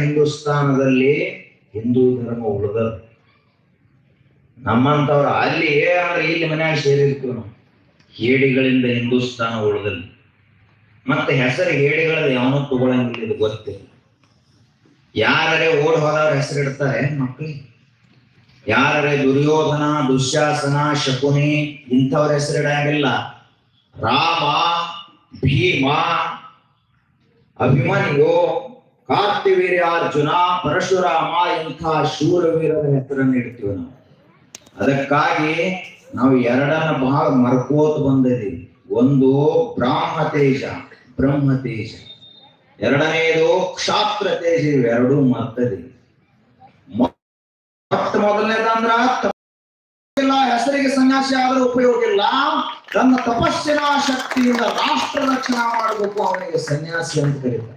ಹಿಂದೂಸ್ತಾನದಲ್ಲಿ ಹಿಂದೂ ಧರ್ಮ ಉಳಿದ ನಮ್ಮಂತವ್ರ ಅಲ್ಲಿ ಅಂದ್ರೆ ಇಲ್ಲಿ ಮನ್ಯಾಗ ಸೇರಿರ್ತೀವಿ ನಾವು. ಹೇಡಿಗಳಿಂದ ಹಿಂದೂಸ್ತಾನ ಉಳಿದಲ್ಲಿ ಮತ್ತೆ ಹೆಸರು ಹೇಡಿಗಳದ್ದು ಯಾವನೂ ತಗೊಳಂಗಿಲ್ಲ, ಇದು ಗೊತ್ತಿಲ್ಲ. ಯಾರೇ ಓಡ್ ಹೋದವ್ರ ಹೆಸರು ಇಡ್ತಾರೆ ಮಕ್ಕಳಿಗೆ ಯಾರೇ ದುರ್ಯೋಧನ, ದುಶ್ಯಾಸನ, ಶಕುನಿ, ಇಂಥವ್ರ ಹೆಸರು ಇಡಂಗಿಲ್ಲ. ರಾಮ, ಭೀಮ, ಅಭಿಮನ್ಯು ಕಾರ್ತಿವೀರ್ಯ ಅರ್ಜುನ ಪರಶುರಾಮ ಇಂತಹ ಶೂರವೀರರ ಹೆಸರನ್ನು ಇಡ್ತೀವಿ ನಾವು. ಅದಕ್ಕಾಗಿ ನಾವು ಎರಡನ್ನ ಭಾಗ ಮರ್ಕೋತ ಬಂದಿದ್ದೀವಿ. ಒಂದು ಬ್ರಾಹ್ಮತೇಶ ಬ್ರಹ್ಮತೇಶ ಎರಡನೆಯದು ಕ್ಷಾತ್ರ ತೇಜ, ಇವೆರಡೂ ಮರ್ತದೆ ಮೊಟ್ಟ ಇಲ್ಲ ಹೆಸರಿಗೆ ಸನ್ಯಾಸಿ ಆದ್ರೆ ಉಪಯೋಗ ಇಲ್ಲ. ತನ್ನ ತಪಸ್ಸಿನ ಶಕ್ತಿಯಿಂದ ರಾಷ್ಟ್ರ ರಕ್ಷಣಾ ಮಾಡಬೇಕು, ಅವನಿಗೆ ಸನ್ಯಾಸಿ ಅಂತ ಕರೀತಾರೆ.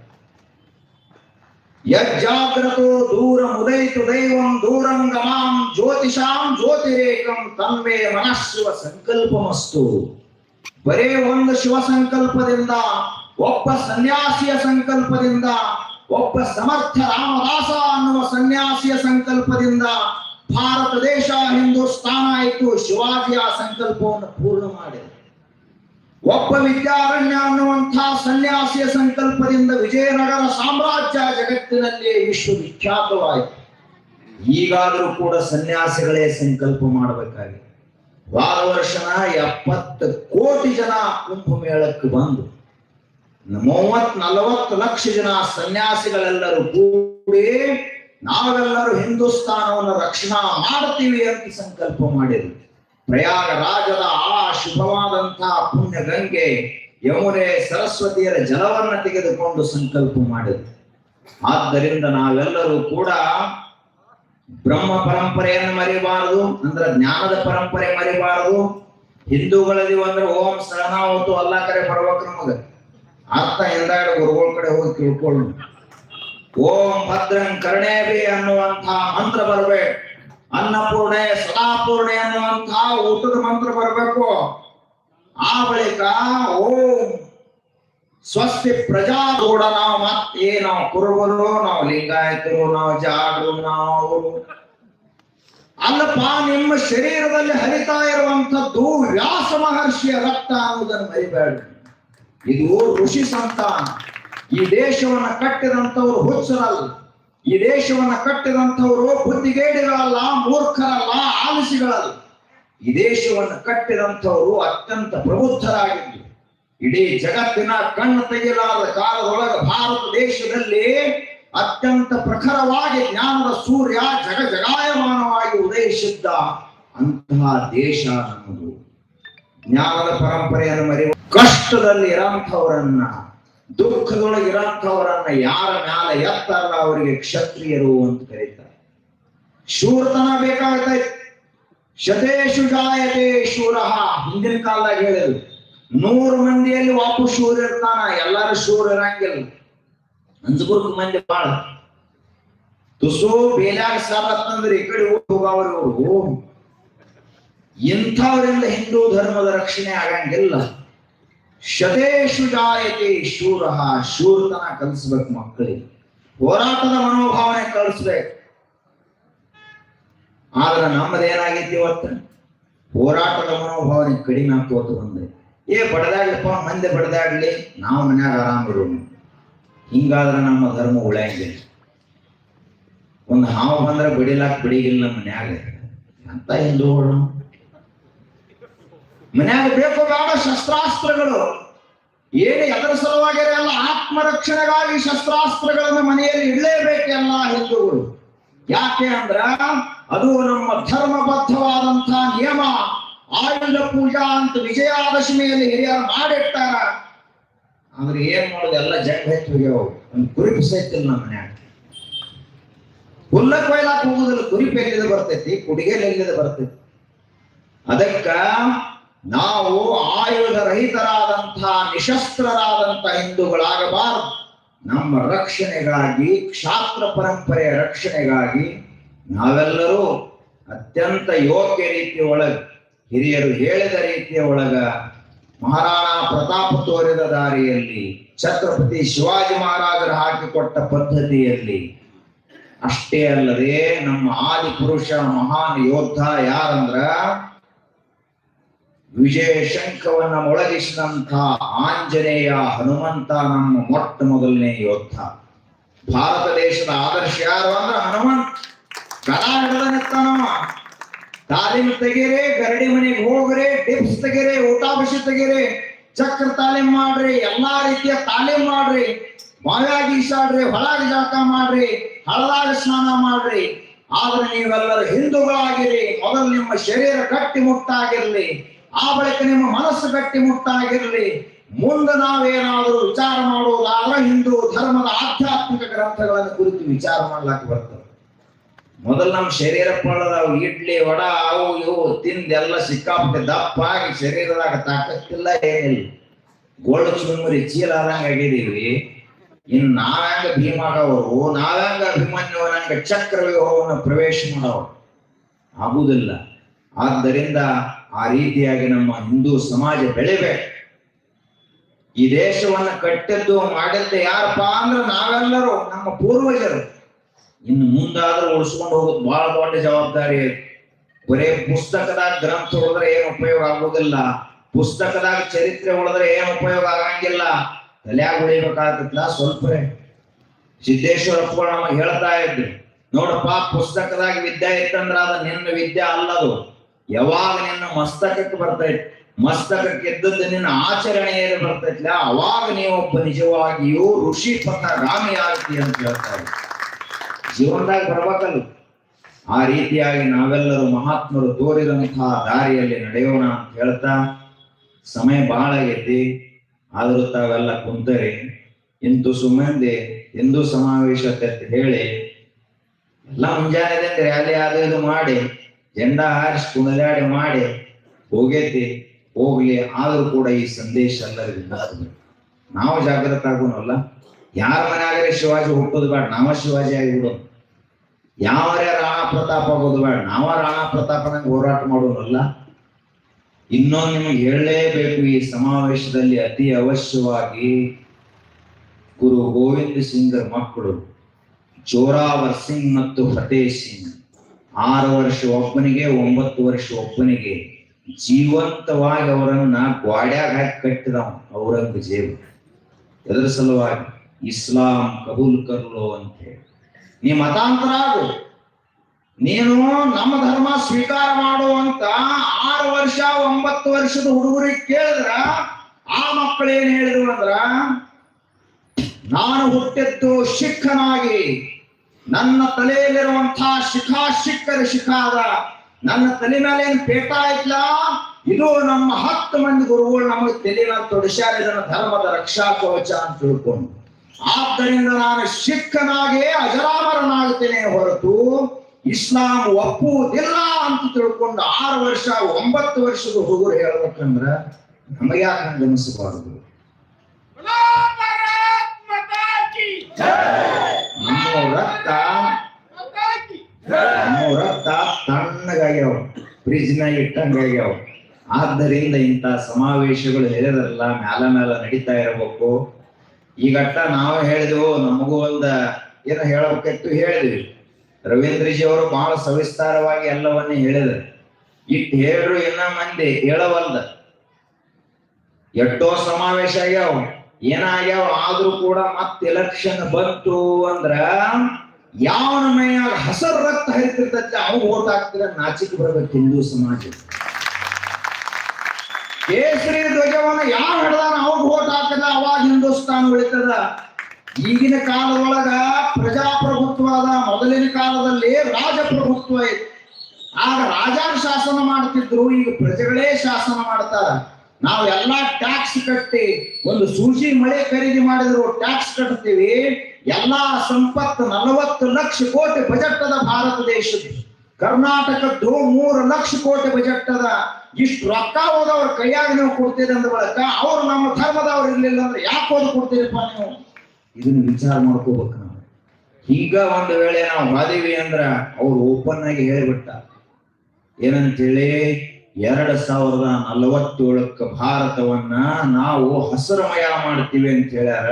ಯಜ್ಜಾಗ್ರತೋ ದೂರ ಮುದೈತು ದೈವಂ ದೂರಂ ಗಮಾಂ ಜ್ಯೋತಿಷಾಂ ಜ್ಯೋತಿರೇಕಂ ತನ್ಮೇ ಮನಃಶಿವ ಸಂಕಲ್ಪಮಸ್ತು. ಬರೇ ಒಂದು ಶಿವ ಸಂಕಲ್ಪದಿಂದ, ಒಬ್ಬ ಸನ್ಯಾಸಿಯ ಸಂಕಲ್ಪದಿಂದ, ಒಬ್ಬ ಸಮರ್ಥ ರಾಮದಾಸ ಅನ್ನುವ ಸನ್ಯಾಸಿಯ ಸಂಕಲ್ಪದಿಂದ ಭಾರತ ದೇಶ ಹಿಂದೂಸ್ತಾನ ಆಯಿತು ಶಿವಾಜಿಯ ಸಂಕಲ್ಪವನ್ನು ಪೂರ್ಣ ಮಾಡಿದ. ಒಬ್ಬ ವಿದ್ಯಾರಣ್ಯ ಅನ್ನುವಂಥ ಸನ್ಯಾಸಿಯ ಸಂಕಲ್ಪದಿಂದ ವಿಜಯನಗರ ಸಾಮ್ರಾಜ್ಯ ಜಗತ್ತಿನಲ್ಲಿ ವಿಶ್ವವಿಖ್ಯಾತವಾಯಿತು. ಈಗಾದರೂ ಕೂಡ ಸನ್ಯಾಸಿಗಳೇ ಸಂಕಲ್ಪ ಮಾಡಬೇಕಾಗಿದೆ. ವಾರ ವರ್ಷನ ಎಪ್ಪತ್ತು ಕೋಟಿ ಜನ ಕುಂಭಮೇಳಕ್ಕೆ ಬಂದು ಮೂವತ್ ನಲವತ್ತು ಲಕ್ಷ ಜನ ಸನ್ಯಾಸಿಗಳೆಲ್ಲರೂ ಕೂಡಿ ನಾವೆಲ್ಲರೂ ಹಿಂದೂಸ್ತಾನವನ್ನು ರಕ್ಷಣಾ ಮಾಡ್ತೀವಿ ಅಂತ ಸಂಕಲ್ಪ ಮಾಡಿದ್ರು. ಪ್ರಯಾಗ ರಾಜದ ಆ ಶುಭವಾದಂತಹ ಪುಣ್ಯ ಗಂಗೆ ಯಮುನೆ ಸರಸ್ವತಿಯರ ಜಲವನ್ನ ತೆಗೆದುಕೊಂಡು ಸಂಕಲ್ಪ ಮಾಡಿದ್ರು. ಆದ್ದರಿಂದ ನಾವೆಲ್ಲರೂ ಕೂಡ ಬ್ರಹ್ಮ ಪರಂಪರೆಯನ್ನು ಮರಿಬಾರದು, ಅಂದ್ರೆ ಜ್ಞಾನದ ಪರಂಪರೆ ಮರಿಬಾರದು. ಹಿಂದೂಗಳಲ್ಲಿ ಅಂದ್ರೆ ಓಂ ಸಹನಾವತು ಅಲ್ಲ ಕರೆ ಬರ್ಬೇಕು ನಮಗ. ಅರ್ಥ ಹಿಂದಾಡ ಗುರುಗಳ ಕಡೆ ಹೋಗಿ ತಿಳ್ಕೊಳ್ಳು ಓಂ ಭದ್ರಂ ಕರ್ಣೇಬಿ ಅನ್ನುವಂತಹ ಮಂತ್ರ ಬರ್ಬೇಕು. ಅನ್ನಪೂರ್ಣೆ, ಸದಾಪೂರ್ಣೆ ಅನ್ನುವಂತಹ ಊಟದ ಮಂತ್ರ ಬರಬೇಕು. ಆ ಬಳಿಕ ಓಂ ಸ್ವಸ್ತಿ ಪ್ರಜಾ ಕೂಡ ನಾವು ಮತ್ತೆ ನಾವು ಕುರುಬರು, ನಾವು ಲಿಂಗಾಯತರು, ನಾವು ಜಾಡರು ನಾವು ಅಲ್ಲಪ್ಪ ನಿಮ್ಮ ಶರೀರದಲ್ಲಿ ಹರಿತಾ ಇರುವಂತದ್ದು ವ್ಯಾಸ ಮಹರ್ಷಿಯ ರಕ್ತ ಅನ್ನುವುದನ್ನು ಮರಿಬೇಡ. ಇದು ಋಷಿ ಸಂತಾನ. ಈ ದೇಶವನ್ನ ಕಟ್ಟಿದಂಥವ್ರು ಹುಚ್ಚರಲ್ಲ. ಈ ದೇಶವನ್ನ ಕಟ್ಟಿದಂಥವರು ಬುದ್ಧಿಗೇಡಿಗಳಲ್ಲ ಮೂರ್ಖರಲ್ಲ, ಆಲಸಿಗಳಲ್ಲ. ಈ ದೇಶವನ್ನು ಕಟ್ಟಿದಂಥವರು ಅತ್ಯಂತ ಪ್ರಬುದ್ಧರಾಗಿದ್ದು, ಇಡೀ ಜಗತ್ತಿನ ಕಣ್ಣು ತೆಗೆಯಲಾದ ಕಾಲದೊಳಗೆ ಭಾರತ ದೇಶದಲ್ಲಿ ಅತ್ಯಂತ ಪ್ರಖರವಾಗಿ ಜ್ಞಾನದ ಸೂರ್ಯ ಜಗ ಜಗಾಯಮಾನವಾಗಿ ಉದಯಿಸಿದ್ದ ಅಂತಹ ದೇಶ ನಮ್ಮದು. ಜ್ಞಾನದ ಪರಂಪರೆಯನ್ನು ಮರೆಯುವ ಕಷ್ಟದಲ್ಲಿ ಇರಂಥವರನ್ನ ದುಃಖದೊಳಗೆ ಇರಂಥವರನ್ನ ಯಾರ ಮ್ಯಾಲ ಎತ್ತಾರಲ್ಲ ಅವರಿಗೆ ಕ್ಷತ್ರಿಯರು ಅಂತ ಕರೀತಾರೆ. ಶೂರತನ ಬೇಕಾಗ್ತೈತಿ ಶತೇಶು ಜಾಯತೆ ಶೂರ. ಹಿಂದಿನ ಕಾಲದಾಗ ಹೇಳಿದ್ರು, ನೂರು ಮಂದಿಯಲ್ಲಿ ವಾಪು ಶೂರ ಇರ್ತಾನ ಎಲ್ಲಾರು ಶೂರ ಇರಂಗಿಲ್ಲ ಅಂಜಗುರ್ಕ ಮಂದಿ ಬಾಳ. ತುಸು ಬೇಲ್ಯಾಗ ಸಾಲತ್ತಂದ್ರೆ ಈ ಕಡೆ ಹೋಗವ್ರು ಹಿಂದೂ ಧರ್ಮದ ರಕ್ಷಣೆ ಆಗಂಗಿಲ್ಲ. ಶತೇಶು ಜಾಯತೆ ಶೂರ, ಶೂರತನ ಕಲಿಸ್ಬೇಕು ಮಕ್ಕಳಿಗೆ. ಹೋರಾಟದ ಮನೋಭಾವನೆ ಕಲಿಸ್ಬೇಕು. ಆದ್ರೆ ನಮ್ಮದೇನಾಗೈತಿ ಇವತ್ತು? ಹೋರಾಟದ ಮನೋಭಾವನೆ ಕಡಿಮೆ ಆಗ್ತೋತ ಬಂದೆ ಏ ಬಡದಾಡ್ಲಪ್ಪ ಮಂದಿ ಬಡದಾಡ್ಲಿ ನಾವು ಮನ್ಯಾಗ ಆರಾಮ್ ಇರೋಣ. ಹಿಂಗಾದ್ರೆ ನಮ್ಮ ಧರ್ಮ ಉಳಿಯಂಗಿಲ್ಲ. ಒಂದು ಹಾವು ಬಂದ್ರೆ ಬಿಡಿಲಾಕ್ ಬಿಡಿಗಿಲ್ಲ ನಮ್ಮ ಮನ್ಯಾಗ. ಅಂತ ಹಿಂದೂಗಳು? ಮನ್ಯಾಗ ಬೇಕು ಶಸ್ತ್ರಾಸ್ತ್ರಗಳು. ಏನು ಎದರ ಸಲುವಾಗಿ ಅಲ್ಲ, ಆತ್ಮರಕ್ಷಣೆಗಾಗಿ ಶಸ್ತ್ರಾಸ್ತ್ರಗಳನ್ನು ಮನೆಯಲ್ಲಿ ಇಡಲೇಬೇಕು ಅಲ್ಲ ಹಿಂದೂಗಳು. ಯಾಕೆ ಅಂದ್ರ, ಅದು ನಮ್ಮ ಧರ್ಮಬದ್ಧವಾದಂತಹ ನಿಯಮ. ಆಯುಧ ಪೂಜಾ ಅಂತ ವಿಜಯಾದಶಮಿಯಲ್ಲಿ ಹಿರಿಯರು ಮಾಡಿರ್ತಾರ ಆದ್ರೆ ಏನ್ ಮಾಡೋದು, ಎಲ್ಲ ಜಂಗ ಹೆಚ್ಚು ಒಂದು ಕುರಿಪು ಸಹಿತಿಲ್ಲ ನಮ್ಮ ಮನ್ಯಾಗ. ಹುಲ್ಲ ಕೊಯ್ಲಾಕ್ ಹೋಗುದಿಲ್ಲ ಕುರಿಪು ಬರ್ತೈತಿ ಎಲ್ಲಿದೆ ಬರ್ತೈತಿ. ಅದಕ್ಕ ನಾವು ಆಯುಧ ರಹಿತರಾದಂತಹ ನಿಶಸ್ತ್ರರಾದಂತಹ ಹಿಂದೂಗಳಾಗಬಾರದು. ನಮ್ಮ ರಕ್ಷಣೆಗಾಗಿ, ಕ್ಷಾತ್ರ ಪರಂಪರೆಯ ರಕ್ಷಣೆಗಾಗಿ ನಾವೆಲ್ಲರೂ ಅತ್ಯಂತ ಯೋಗ್ಯ ರೀತಿಯ ಒಳಗೆ, ಹಿರಿಯರು ಹೇಳಿದ ರೀತಿಯ ಒಳಗ ಮಹಾರಾಣಾ ಪ್ರತಾಪ ತೋರಿದ ದಾರಿಯಲ್ಲಿ, ಛತ್ರಪತಿ ಶಿವಾಜಿ ಮಹಾರಾಜರು ಹಾಕಿಕೊಟ್ಟ ಪದ್ಧತಿಯಲ್ಲಿ ಅಷ್ಟೇ ಅಲ್ಲದೆ ನಮ್ಮ ಆದಿ ಪುರುಷ ಮಹಾನ್ ಯೋಧ ಯಾರಂದ್ರ ವಿಜಯ ಶಂಖವನ್ನ ಮೊಳಗಿಸಿದಂಥ ಆಂಜನೇಯ ಹನುಮಂತ ನಮ್ಮ ಮೊಟ್ಟ ಮೊದಲನೇ ಯೋಧ ಭಾರತ ದೇಶದ ಆದರ್ಶ ಯಾರು ಅಂದ್ರೆ ಹನುಮಂತ್. ಕಲಾ ಹಿಡಿದ ನಿತ್ತಾನವ. ತಾಲೀಮ್ ತೆಗೀರಿ ಗರಡಿ ಮನೆಗೆ ಹೋಗ್ರಿ, ಟಿಪ್ಸ್ ತೆಗೀರಿ ಊಟಾಭಿಷಿ ತೆಗೆರೆ ಚಕ್ರ ತಾಲೀಮ್ ಮಾಡ್ರಿ, ಎಲ್ಲಾ ರೀತಿಯ ತಾಲೀಮ್ ಮಾಡ್ರಿ ಬಾವ್ಯಾಗ ಈಸಾಡ್ರಿ, ಹೊಳಗ ಮಾಡ್ರಿ, ಹಳದಾಗ ಸ್ನಾನ ಮಾಡ್ರಿ, ಆದ್ರೆ ನೀವೆಲ್ಲರೂ ಹಿಂದೂಗಳಾಗಿರಿ, ಮೊದಲು ನಿಮ್ಮ ಶರೀರ ಗಟ್ಟಿ ಮುಟ್ಟಾಗಿರ್ಲಿ ಆ ಬಳಿಕ ನಿಮ್ಮ ಮನಸ್ಸು ಗಟ್ಟಿ ಮುಟ್ಟಾಗಿರಲಿ. ಮುಂದೆ ನಾವೇನಾದರೂ ವಿಚಾರ ಮಾಡುವುದಾದ್ರೆ ಹಿಂದೂ ಧರ್ಮದ ಆಧ್ಯಾತ್ಮಿಕ ಗ್ರಂಥಗಳನ್ನು ಕುರಿತು ವಿಚಾರ ಮಾಡ್ಲಾಕ ಬರ್ತದೆ. ಮೊದಲು ನಮ್ಮ ಶರೀರ ಪಳ್ಳದಾವು, ಇಡ್ಲಿ, ವಡ, ಅವು, ಇವು ತಿಂದೆಲ್ಲ ಸಿಕ್ಕಾಪಟ್ಟೆ ದಪ್ಪ ಆಗಿ ಶರೀರದಾಗ ತಾಕತ್ತಿಲ್ಲ ಏನಿಲ್ಲ. ಗೋಲ್ಡ್ ಚುಮ್ಮರಿ ಚೀಲ ಆದಂಗ ಆಗಿದೀವಿ ಇನ್ ನಾವ್ಯಾಂಗ ಭೀಮಾಗವರು ನಾವ್ಯಾಂಗ ಅಭಿಮನ್ಯುವನಂಗ ಚಕ್ರ ವ್ಯೂಹವನ್ನು ಪ್ರವೇಶ ಮಾಡವರು ಆಗುವುದಿಲ್ಲ. ಆದ್ದರಿಂದ ಆ ರೀತಿಯಾಗಿ ನಮ್ಮ ಹಿಂದೂ ಸಮಾಜ ಬೆಳಿಬೇಕು. ಈ ದೇಶವನ್ನ ಕಟ್ಟದ್ದು ಮಾಡಿದ್ದ ಯಾರಪ್ಪ ಅಂದ್ರೆ ನಾವೆಲ್ಲರೂ, ನಮ್ಮ ಪೂರ್ವಜರು. ಇನ್ನು ಮುಂದಾದ್ರೂ ಉಳಿಸ್ಕೊಂಡು ಹೋಗೋದು ಬಹಳ ದೊಡ್ಡ ಜವಾಬ್ದಾರಿ. ಬರೇ ಪುಸ್ತಕದಾಗ ಗ್ರಂಥ ಹೊಡೆದ್ರೆ ಏನು ಉಪಯೋಗ ಆಗೋದಿಲ್ಲ. ಪುಸ್ತಕದಾಗ ಚರಿತ್ರೆ ಹೊಡೆದ್ರೆ ಏನು ಉಪಯೋಗ ಆಗಂಗಿಲ್ಲ. ತಲೆಯಾಗ ಉಳಿಬೇಕಾಗತ್ತಲ್ಲ ಸ್ವಲ್ಪ ಸಿದ್ದೇಶ್ವರಪ್ಪ ನಮಗೆ ಹೇಳ್ತಾ ಇದ್ರು. ನೋಡಪ್ಪ, ಪುಸ್ತಕದಾಗ ವಿದ್ಯೆ ಇತ್ತಂದ್ರ ಅದು ನಿನ್ನ ವಿದ್ಯೆ ಅಲ್ಲದು. ಯಾವಾಗ ನಿನ್ನ ಮಸ್ತಕಕ್ಕೆ ಬರ್ತೈತಿ ಮಸ್ತಕಕ್ಕೆ ಎದ್ದದ್ದು ನಿನ್ನ ಆಚರಣೆಯಲ್ಲಿ ಬರ್ತೈತಿಲ್ಲ ಅವಾಗ ನೀವೊಬ್ಬ ನಿಜವಾಗಿಯೂ ಋಷಿ ಪಥಗಾಮಿ ಆಗ್ತಿ ಅಂತ ಹೇಳ್ತಾರೆ ಜೀವನದಾಗ ಬರ್ಬೇಕಲ್ಲ. ಆ ರೀತಿಯಾಗಿ ನಾವೆಲ್ಲರೂ ಮಹಾತ್ಮರು ತೋರಿದಂತಹ ದಾರಿಯಲ್ಲಿ ನಡೆಯೋಣ ಅಂತ ಹೇಳ್ತಾ, ಸಮಯ ಬಹಳ ಆಗೈತಿ ಆದರೂ ತಾವೆಲ್ಲ ಕುಂತರಿ ಇಂತು ಸುಮ್ಮಂದಿ ಹಿಂದೂ ಸಮಾವೇಶ ಹೇಳಿ, ಎಲ್ಲ ಮುಂಜಾನೆ ರ್ಯಾಲಿ ಅದು ಇದು ಮಾಡಿ ಜೆಂಡಾ ಹಾರಿಸಿ ಕುಣಿದಾಡಿ ಮಾಡಿ ಹೋಗೈತಿ ಹೋಗ್ಲಿ, ಆದ್ರೂ ಕೂಡ ಈ ಸಂದೇಶ ಎಲ್ಲರಿಗೂ. ನಾವು ಜಾಗೃತ ಆಗೋನಲ್ಲ. ಯಾರ ಮನ್ಯಾಗರೆ ಶಿವಾಜಿ ಹುಟ್ಟೋದು ಬೇಡ, ನಾವ ಶಿವಾಜಿ ಆಗಿಬಿಡೋದು. ಯಾವರೇ ರಾಣಾ ಪ್ರತಾಪ ಆಗೋದು ಬೇಡ, ನಾವ ರಾಣಾ ಪ್ರತಾಪನ ಹೋರಾಟ ಮಾಡೋನಲ್ಲ. ಇನ್ನೊಂದು ನಿಮಗೆ ಹೇಳಲೇಬೇಕು, ಈ ಸಮಾವೇಶದಲ್ಲಿ ಅತಿ ಅವಶ್ಯವಾಗಿ ಗುರು ಗೋವಿಂದ ಸಿಂಗ್ರ ಮಕ್ಕಳು, ಜೋರಾವರ್ ಸಿಂಗ್ ಮತ್ತು ಫತೇಹ್ ಸಿಂಗ್. ಆರು ವರ್ಷ ಒಬ್ಬನಿಗೆ, ಒಂಬತ್ತು ವರ್ಷ ಒಬ್ಬನಿಗೆ ಜೀವಂತವಾಗಿ ಅವರನ್ನ ಗ್ವಾಡ್ಯಾಗ ಹಾಕಿ ಕಟ್ಟಿದ ಔರಂಗಜೇಬ್. ಎದರ ಸಲುವಾಗಿ ಇಸ್ಲಾಂ ಕಬೂಲ್ ಕರ್ಲು ಅಂತ ಹೇಳಿ. ನೀ ಮತಾಂತರ ಆಗು ನೀನು ನಮ್ಮ ಧರ್ಮ ಸ್ವೀಕಾರ ಮಾಡು ಅಂತ ಆರು ವರ್ಷ, ಒಂಬತ್ತು ವರ್ಷದ ಹುಡುಗರಿಗೆ ಕೇಳಿದ್ರ, ಆ ಮಕ್ಕಳು ಏನ್ ಹೇಳಿದ್ರು ಅಂದ್ರ, ನಾನು ಹುಟ್ಟಿದ್ದು ಶಿಖನಾಗಿ ನನ್ನ ತಲೆಯಲ್ಲಿರುವಂತಹ ಶಿಖಾ ಶಿಖರ ಶಿಖಾದ, ನನ್ನ ತಲೆ ಮೇಲೆ ಏನು ಪೇಟ ಇಲ್ಲ ಇದು ನಮ್ಮ ಹತ್ತು ಮಂದಿ ಗುರುಗಳು ನಮಗೆ ತಲೆನ ತೊಡಸ್ಯಾರ ಇದನ್ನ ಧರ್ಮದ ರಕ್ಷಾ ಕವಚ ಅಂತ ತಿಳ್ಕೊಂಡು. ಆದ್ದರಿಂದ ನಾನು ಶಿಖನಾಗೆ ಅಜರಾಮರನಾಗುತ್ತೇನೆ ಹೊರತು ಇಸ್ಲಾಂ ಒಪ್ಪುವುದಿಲ್ಲ ಅಂತ ತಿಳ್ಕೊಂಡು ಆರು ವರ್ಷ, ಒಂಬತ್ತು ವರ್ಷದ ಹುಡುಗರು ಹೇಳ್ಬೇಕಂದ್ರ ನಮಗೆ ಯಾಕೆ ಜನಿಸಬಾರದು ಅನಿಸಬಾರದು ರಕ್ತ ನಮ್ಮ ರಕ್ತ ತಣ್ಣಗಾಗ್ಯಾವ ಫ್ರಿಜ್ನಾಗ ಇಟ್ಟಂಗಾಗ್ಯಾವ. ಆದ್ದರಿಂದ ಇಂತಹ ಸಮಾವೇಶಗಳು ಹೇಳಿದ್ರಲ್ಲ ಮ್ಯಾಲ ಮ್ಯಾಲ ನಡೀತಾ ಇರಬೇಕು. ಈಗಟ್ಟ ನಾವು ಹೇಳಿದೆವು ನಮಗೂ ಒಂದ ಏನ ಹೇಳಬೇಕಿತ್ತು ಹೇಳಿದ್ವಿ. ರವೀಂದ್ರಜಿ ಅವರು ಬಹಳ ಸವಿಸ್ತಾರವಾಗಿ ಎಲ್ಲವನ್ನೇ ಹೇಳಿದ್ರು. ಇಟ್ಟು ಹೇಳ್ರು ಇನ್ನ ಮಂದಿ ಹೇಳವಲ್ದ. ಎಷ್ಟೋ ಸಮಾವೇಶ ಆಗ್ಯಾವ. ಏನಾಗ್ಯಾವ? ಆದ್ರೂ ಕೂಡ ಮತ್ತೆ ಎಲೆಕ್ಷನ್ ಬಂತು ಅಂದ್ರ ಯಾವನ ಮೈಯಾಗ ಹಸರ್ ರಕ್ತ ಹರಿತಿರ್ತೈತಿ ಅವ್ನು ಓಟ್ ಹಾಕ್ತಿರ ನಾಚಿಕೆ ಬರ್ಬೇಕು ಹಿಂದೂ ಸಮಾಜ. ಕೇಸರಿ ಧ್ವಜವನ್ನ ಯಾವ ಹಿಡ್ದಾನ ಅವ್ರಿಗೆ ಓಟ್ ಹಾಕದ? ಅವಾಗ ಹಿಂದೂಸ್ತಾನ ಉಳಿತದ ಈಗಿನ ಕಾಲದೊಳಗ ಪ್ರಜಾಪ್ರಭುತ್ವದ ಮೊದಲಿನ ಕಾಲದಲ್ಲಿ ರಾಜಪ್ರಭುತ್ವ ಇತ್ತು. ಆಗ ರಾಜ ಶಾಸನ ಮಾಡ್ತಿದ್ರು, ಈಗ ಪ್ರಜೆಗಳೇ ಶಾಸನ ಮಾಡ್ತಾರ. ನಾವು ಎಲ್ಲ ಟ್ಯಾಕ್ಸ್ ಕಟ್ಟಿ, ಒಂದು ಸೂಜಿ ಮಳೆ ಖರೀದಿ ಮಾಡಿದ್ರು ಟ್ಯಾಕ್ಸ್ ಕಟ್ತೀವಿ, ಎಲ್ಲಾ ಸಂಪತ್ತು ನಲವತ್ತು ಲಕ್ಷ ಕೋಟಿ ಬಜೆಟ್ ಅದ ಭಾರತ ದೇಶದ ಕರ್ನಾಟಕದ್ದು ಮೂರು ಲಕ್ಷ ಕೋಟಿ ಬಜೆಟ್ ಅದ ಇಷ್ಟು ರೊಕ್ಕ ಹೋದವ್ರ ಕೈಯಾಗ ನೀವು ಕೊಡ್ತೀರಿ ಅಂದ ಬಳಕ ಅವ್ರು ನಮ್ಮ ಧರ್ಮದವ್ರು ಇರ್ಲಿಲ್ಲ ಅಂದ್ರೆ ಯಾಕೆ ಹೋದ್ ಕೊಡ್ತೀರಿಪ್ಪ ನೀವು? ಇದನ್ನ ವಿಚಾರ ಮಾಡ್ಕೋಬೇಕು ನಾವು. ಈಗ ಒಂದು ವೇಳೆ ನಾವು ಮಾದಿವಿ ಅಂದ್ರ ಅವ್ರು ಓಪನ್ ಆಗಿ ಹೇಳಿಬಿಟ್ಟ. ಏನಂತೇಳಿ? ಎರಡ್ ಸಾವಿರದ ನಲವತ್ತೇಳಕ್ಕ ಭಾರತವನ್ನ ನಾವು ಹಸಿರುಮಯ ಮಾಡ್ತೀವಿ ಅಂತ ಹೇಳ್ಯಾರ.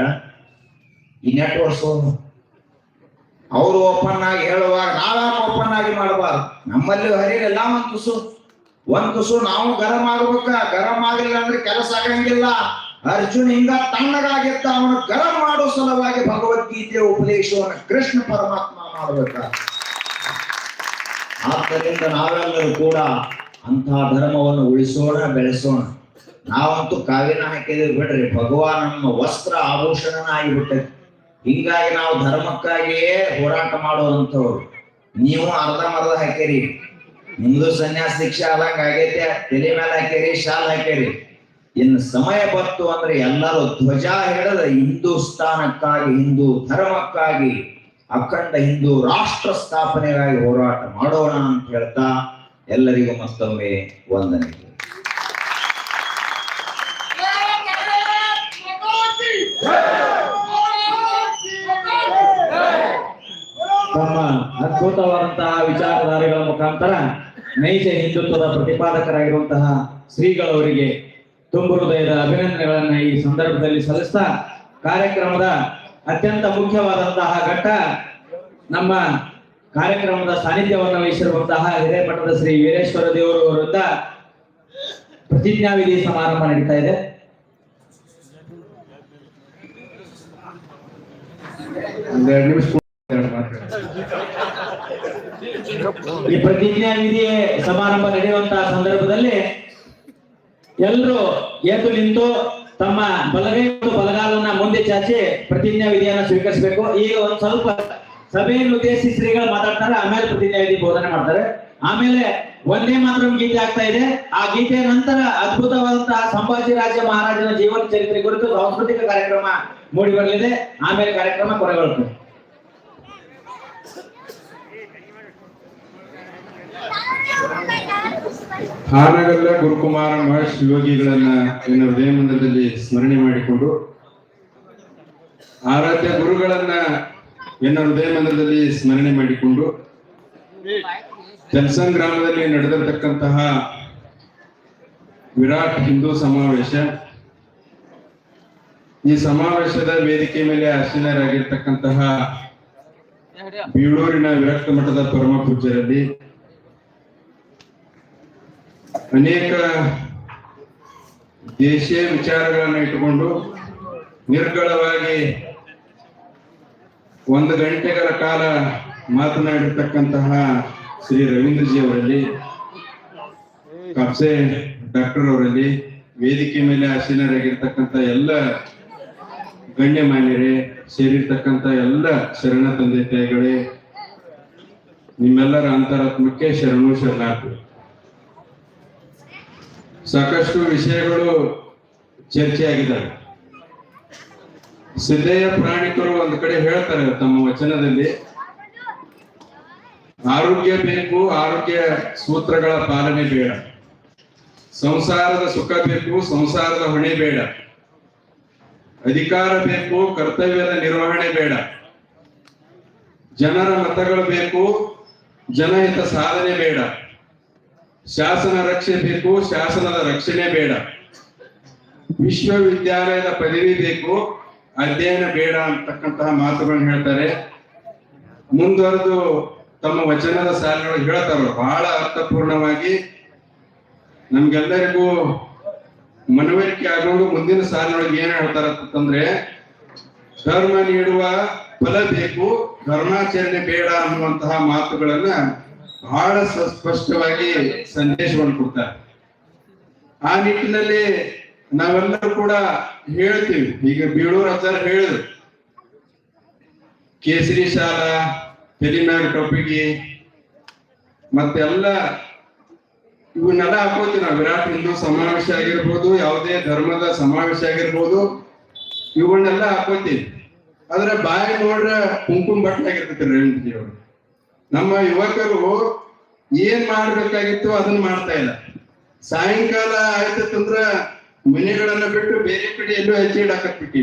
ಈ ನೆಟ್ವರ್ಕ್ಸ್ ಅವರು ಓಪನ್ ಆಗಿ ಹೇಳುವಾಗ ನಾವ್ಯಾಕ ಓಪನ್ ಆಗಿ ಮಾಡಬಾರ್ದು. ನಮ್ಮಲ್ಲಿ ಹರಿಯಲ್ಲ ಒಂದ್ ತುಸು ಒಂದ್ ನಾವು ಗರಂ ಆಗ್ಬೇಕ. ಗರಂ ಆಗಿಲ್ಲ ಅಂದ್ರೆ ಕೆಲಸ ಆಗಂಗಿಲ್ಲ. ಅರ್ಜುನ್ ಹಿಂಗ ತಣ್ಣಗಾಗಿತ್ತ ಅವನು ಗರಂ ಮಾಡೋ ಸಲುವಾಗಿ ಭಗವದ್ಗೀತೆಯ ಉಪದೇಶವನ್ನು ಕೃಷ್ಣ ಪರಮಾತ್ಮ ಮಾಡ್ಬೇಕ? ಆದ್ದರಿಂದ ನಾವೆಲ್ಲರೂ ಕೂಡ ಅಂತಹ ಧರ್ಮವನ್ನು ಉಳಿಸೋಣ, ಬೆಳೆಸೋಣ. ನಾವಂತೂ ಕಾವಿನ ಹಾಕಿದ್ರೆ ಬಿಡ್ರಿ. ಭಗವಾನ್ ನಮ್ಮ ವಸ್ತ್ರ ಆಭೂಷಣನ ಆಗಿಬಿಟ್ಟೈತಿ ಹಿಂಗಾಗಿ ನಾವು ಧರ್ಮಕ್ಕಾಗಿಯೇ ಹೋರಾಟ ಮಾಡುವಂಥವ್ರು ನೀವು ಅರ್ಧ ಮರ್ಧ ಹಾಕಿರಿ. ನಿಮ್ದು ಸನ್ಯಾಸ ಶಿಕ್ಷೆ ಆದಂಗ ಆಗೈತೆ. ತಲೆ ಮೇಲೆ ಹಾಕಿರಿ, ಶಾಲ್ ಹಾಕಿರಿ. ಇನ್ನು ಸಮಯ ಬಂತು ಅಂದ್ರೆ ಎಲ್ಲರೂ ಧ್ವಜ ಹಿಡಿದ ಹಿಂದೂಸ್ತಾನಕ್ಕಾಗಿ ಹಿಂದೂ ಧರ್ಮಕ್ಕಾಗಿ ಅಖಂಡ ಹಿಂದೂ ರಾಷ್ಟ್ರ ಸ್ಥಾಪನೆಗಾಗಿ ಹೋರಾಟ ಮಾಡೋಣ ಅಂತ ಹೇಳ್ತಾ ಎಲ್ಲರಿಗೂ ಮತ್ತೊಮ್ಮೆ ವಂದನೆ. ತಮ್ಮ ಅದ್ಭುತವಾದಂತಹ ವಿಚಾರಧಾರೆಗಳ ಮುಖಾಂತರ ನೈಜ ಹಿಂದುತ್ವದ ಪ್ರತಿಪಾದಕರಾಗಿರುವಂತಹ ಶ್ರೀಗಳವರಿಗೆ ತುಂಬು ಹೃದಯದ ಅಭಿನಂದನೆಗಳನ್ನ ಈ ಸಂದರ್ಭದಲ್ಲಿ ಸಲ್ಲಿಸ್ತಾ ಕಾರ್ಯಕ್ರಮದ ಅತ್ಯಂತ ಮುಖ್ಯವಾದಂತಹ ಘಟ್ಟ ನಮ್ಮ ಕಾರ್ಯಕ್ರಮದ ಸಾನ್ನಿಧ್ಯವನ್ನು ವಹಿಸಿರುವಂತಹ ಹಿರೇಮಠದ ಶ್ರೀ ವೀರೇಶ್ವರ ದೇವರು ವಿರುದ್ಧ ಪ್ರತಿಜ್ಞಾವಿಧಿ ಸಮಾರಂಭ ನಡೀತಾ ಇದೆ. ಈ ಪ್ರತಿಜ್ಞಾ ವಿಧಿ ಸಮಾರಂಭ ನಡೆಯುವಂತಹ ಸಂದರ್ಭದಲ್ಲಿ ಎಲ್ಲರೂ ಎದ್ದು ನಿಂತು ತಮ್ಮ ಬಲಗೈ ಮತ್ತು ಬಲಗಾಲನ್ನ ಮುಂದೆ ಚಾಚಿ ಪ್ರತಿಜ್ಞಾ ವಿಧಿಯನ್ನು ಸ್ವೀಕರಿಸಬೇಕು ಈಗ ಒಂದು ಸ್ವಲ್ಪ ಸಭೆಯನ್ನು ಉದ್ದೇಶಿಸಿ ಶ್ರೀಗಳು ಮಾತಾಡ್ತಾರೆ, ಆಮೇಲೆ ಪ್ರತಿಜ್ಞಾ ವಿಧಿ ಬೋಧನೆ ಮಾಡ್ತಾರೆ. ಆಮೇಲೆ ಒಂದೇ ಮಾತ್ರ ಗೀತೆ ಆಗ್ತಾ ಇದೆ. ಆ ಗೀತೆಯ ನಂತರ ಅದ್ಭುತವಾದಂತಹ ಸಂಭಾಜಿ ರಾಜ ಮಹಾರಾಜನ ಜೀವನ ಚರಿತ್ರೆ ಕುರಿತು ಸಾಂಸ್ಕೃತಿಕ ಕಾರ್ಯಕ್ರಮ ಮೂಡಿ ಬರಲಿದೆ. ಆಮೇಲೆ ಕಾರ್ಯಕ್ರಮ ಕೊನೆಗೊಳ್ಳುತ್ತೆ. ಹಾನಗಲ್ಲ, ಗುರುಕುಮಾರ ಮಹೇಶ್ ಯೋಗಿಗಳನ್ನ ಇನ್ನು ಹೃದಯ ಮಂದಿರದಲ್ಲಿ ಸ್ಮರಣೆ ಮಾಡಿಕೊಂಡು ಆರಾಧ್ಯ ಗುರುಗಳನ್ನ ಎನ್ನ ಹೃದಯ ಮಂದಿರದಲ್ಲಿ ಸ್ಮರಣೆ ಮಾಡಿಕೊಂಡು ಜನ್ಸನ್ ಗ್ರಾಮದಲ್ಲಿ ನಡೆದಿರತಕ್ಕಂತಹ ವಿರಾಟ್ ಹಿಂದೂ ಸಮಾವೇಶ. ಈ ಸಮಾವೇಶದ ವೇದಿಕೆ ಮೇಲೆ ಅರ್ಚನರಾಗಿರ್ತಕ್ಕಂತಹ ಬೀಳೂರಿನ ವಿರಕ್ತ ಮಠದ ಪರಮ ಪೂಜ್ಯರಲ್ಲಿ ಅನೇಕ ದೇಶೀಯ ವಿಚಾರಗಳನ್ನು ಇಟ್ಟುಕೊಂಡು ನಿರ್ಗಳವಾಗಿ ಒಂದು ಗಂಟೆಗಳ ಕಾಲ ಮಾತನಾಡಿರ್ತಕ್ಕಂತಹ ಶ್ರೀ ರವೀಂದ್ರಜಿ ಅವರಲ್ಲಿ ಕಬ್ಸೆ ಡಾಕ್ಟರ್ ಅವರಲ್ಲಿ, ವೇದಿಕೆ ಮೇಲೆ ಆಸೀನರಾಗಿರ್ತಕ್ಕಂಥ ಎಲ್ಲ ಗಣ್ಯಮಾನ್ಯರೇ, ಸೇರಿರ್ತಕ್ಕಂಥ ಎಲ್ಲ ಶರಣ ತಂದೆ ತಾಯಿಗಳೇ, ನಿಮ್ಮೆಲ್ಲರ ಅಂತರಾತ್ಮಕ್ಕೆ ಶರಣು ಶರಣಾರ್ಥಿ. ಸಾಕಷ್ಟು ವಿಷಯಗಳು ಚರ್ಚೆ ಆಗಿದ್ದಾವೆ ಸಿದ್ಧಯ್ಯ ಪ್ರಾಣಿಕರು ಒಂದು ಕಡೆ ಹೇಳ್ತಾರೆ ತಮ್ಮ ವಚನದಲ್ಲಿ. ಆರೋಗ್ಯ ಬೇಕು, ಆರೋಗ್ಯ ಸೂತ್ರಗಳ ಪಾಲನೆ ಬೇಡ. ಸಂಸಾರದ ಸುಖ ಬೇಕು, ಸಂಸಾರದ ಹೊಣೆ ಬೇಡ. ಅಧಿಕಾರ ಬೇಕು, ಕರ್ತವ್ಯದ ನಿರ್ವಹಣೆ ಬೇಡ. ಜನರ ಮತಗಳು ಬೇಕು, ಜನಹಿತ ಸಾಧನೆ ಬೇಡ. ಶಾಸನ ರಕ್ಷೆ ಬೇಕು, ಶಾಸನದ ರಕ್ಷಣೆ ಬೇಡ. ವಿಶ್ವವಿದ್ಯಾಲಯದ ಪದವಿ ಬೇಕು ಅಧ್ಯಯನ ಬೇಡ ಅಂತಕ್ಕಂತಹ ಮಾತುಗಳನ್ನ ಹೇಳ್ತಾರೆ. ಮುಂದುವರೆದು ತಮ್ಮ ವಚನದ ಸಾಲಿನೊಳಗೆ ಹೇಳ್ತಾರ ಬಹಳ ಅರ್ಥಪೂರ್ಣವಾಗಿ ನಮ್ಗೆಲ್ಲರಿಗೂ ಮನವರಿಕೆ ಆಗೋದು ಮುಂದಿನ ಸಾಲಿನೊಳಗೆ ಏನ್ ಹೇಳ್ತಾರ ಅಂತಂದ್ರೆ, ಧರ್ಮ ನೀಡುವ ಫಲ ಬೇಕು, ಧರ್ಮಾಚರಣೆ ಬೇಡ ಅನ್ನುವಂತಹ ಮಾತುಗಳನ್ನ ಬಹಳ ಸ್ಪಷ್ಟವಾಗಿ ಸಂದೇಶವನ್ನು ಕೊಡ್ತಾರೆ. ಆ ನಿಟ್ಟಿನಲ್ಲಿ ನಾವೆಲ್ಲರೂ ಕೂಡ ಹೇಳ್ತೀವಿ. ಈಗ ಬೀಳೂರು ಅಜ್ಜಾರ್ ಹೇಳಿದ್ರು. ಕೇಸರಿ ಶಾಲ ತೆಲಿಮ್ಯಾಗ ಟೊಪ್ಪಿಗೆ ಮತ್ತೆಲ್ಲ ಇವನ್ನೆಲ್ಲ ಹಾಕೋತೀವಿ ನಾವು. ವಿರಾಟ್ ಹಿಂದೂ ಸಮಾವೇಶ ಆಗಿರ್ಬೋದು, ಯಾವುದೇ ಧರ್ಮದ ಸಮಾವೇಶ ಆಗಿರ್ಬೋದು, ಇವನ್ನೆಲ್ಲ ಹಾಕೋತೀವಿ. ಆದ್ರೆ ಬಾಯಿ ನೋಡ್ರೆ ಕುಂಕುಮ ಬಟ್ಟೆ ಆಗಿರ್ತೈತಿ ಜಿ ಅವರು. ನಮ್ಮ ಯುವಕರು ಏನ್ ಮಾಡ್ಬೇಕಾಗಿತ್ತು ಅದನ್ನ ಮಾಡ್ತಾ ಇಲ್ಲ. ಸಾಯಂಕಾಲ ಆಯ್ತಂದ್ರ ಮನೆಗಳನ್ನ ಬಿಟ್ಟು ಬೇರೆ ಕಡೆ ಎಲ್ಲೋ ಹೆಜ್ಜೆ ಇಡಾಕತ್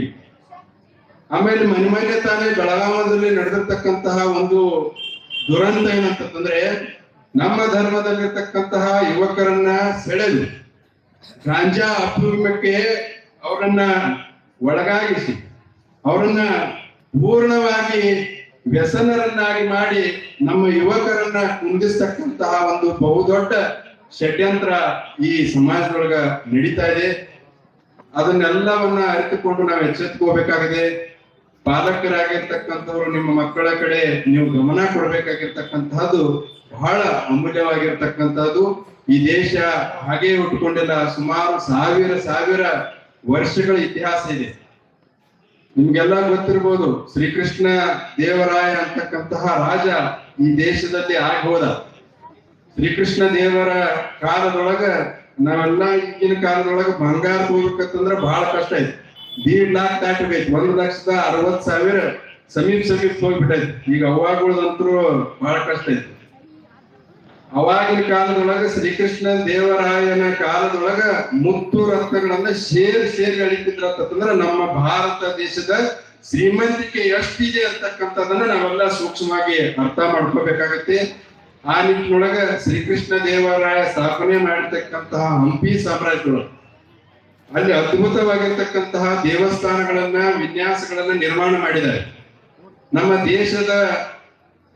ಆಮೇಲೆ ಮನೆ ಮನೆ ತಾನೇ ಬೆಳಗಾವದಲ್ಲಿ ನಡೆದಿರ್ತಕ್ಕಂತಹ ಒಂದು ದುರಂತ ಏನಂತಂದ್ರೆ ನಮ್ಮ ಧರ್ಮದಲ್ಲಿರ್ತಕ್ಕಂತಹ ಯುವಕರನ್ನ ಸೆಳೆದು ಗಾಂಜಾ ಅಪೂರ್ವಕ್ಕೆ ಅವರನ್ನ ಒಳಗಾಗಿಸಿ, ಅವರನ್ನ ಪೂರ್ಣವಾಗಿ ವ್ಯಸನರನ್ನಾಗಿ ಮಾಡಿ ನಮ್ಮ ಯುವಕರನ್ನ ಕುಂದಿಸ್ತಕ್ಕಂತಹ ಒಂದು ಬಹುದೊಡ್ಡ ಷಡ್ಯಂತ್ರ ಈ ಸಮಾಜದೊಳಗ ನಡೀತಾ ಇದೆ. ಅದನ್ನೆಲ್ಲವನ್ನ ಅರಿತುಕೊಂಡು ನಾವು ಎಚ್ಚೆತ್ಕೋಬೇಕಾಗಿದೆ. ಪಾಲಕರಾಗಿರ್ತಕ್ಕಂಥವ್ರು, ನಿಮ್ಮ ಮಕ್ಕಳ ಕಡೆ ನೀವು ಗಮನ ಕೊಡಬೇಕಾಗಿರ್ತಕ್ಕಂತಹದ್ದು ಬಹಳ ಅಮೂಲ್ಯವಾಗಿರ್ತಕ್ಕಂಥದ್ದು. ಈ ದೇಶ ಹಾಗೆ ಉಟ್ಕೊಂಡಿಲ್ಲ. ಸುಮಾರು ಸಾವಿರ ಸಾವಿರ ವರ್ಷಗಳ ಇತಿಹಾಸ ಇದೆ. ನಿಮ್ಗೆಲ್ಲ ಗೊತ್ತಿರ್ಬೋದು, ಶ್ರೀಕೃಷ್ಣ ದೇವರಾಯ ಅಂತಕ್ಕಂತಹ ರಾಜ ಈ ದೇಶದಲ್ಲಿ ಆಗಿ ಹೋದ. ಶ್ರೀಕೃಷ್ಣ ದೇವರ ಕಾಲದೊಳಗ ನಾವೆಲ್ಲ ಈಗಿನ ಕಾಲದೊಳಗ ಬಂಗಾರ ಹೋಗ್ಬೇಕಂತಂದ್ರ ಬಹಳ ಕಷ್ಟ ಐತಿ. ದೀಡ್ ಲಾಕ್ ದಾಟಬೇಕು ಒಂದು ಲಕ್ಷದ ಅರವತ್ ಸಾವಿರ ಸಮೀಪ ಸಮೀಪ ಹೋಗ್ಬಿಟ್ಟೈತಿ. ಈಗ ಅವಾಗಳದಂತರೂ ಬಹಳ ಕಷ್ಟ ಐತಿ. ಅವಾಗಿನ ಕಾಲದೊಳಗ ಶ್ರೀಕೃಷ್ಣ ದೇವರಾಯನ ಕಾಲದೊಳಗ ಮುತ್ತು ರತ್ನಗಳನ್ನ ಸೇರಿ ಸೇರಿ ಅಂತಂದ್ರ ನಮ್ಮ ಭಾರತ ದೇಶದ ಶ್ರೀಮಂತಿಕೆ ಎಷ್ಟಿದೆ ಅಂತಕ್ಕಂಥದನ್ನ ನಾವೆಲ್ಲ ಸೂಕ್ಷ್ಮವಾಗಿ ಅರ್ಥ ಮಾಡ್ಕೋಬೇಕಾಗತ್ತೆ. ಆ ನಿಟ್ಟಿನೊಳಗ ಶ್ರೀಕೃಷ್ಣ ದೇವರಾಯ ಸ್ಥಾಪನೆ ಮಾಡಿರ್ತಕ್ಕಂತಹ ಹಂಪಿ ಸಾಮ್ರಾಜ್ಯಗಳು. ಅಲ್ಲಿ ಅದ್ಭುತವಾಗಿರ್ತಕ್ಕಂತಹ ದೇವಸ್ಥಾನಗಳನ್ನ, ವಿನ್ಯಾಸಗಳನ್ನ ನಿರ್ಮಾಣ ಮಾಡಿದ್ದಾರೆ. ನಮ್ಮ ದೇಶದ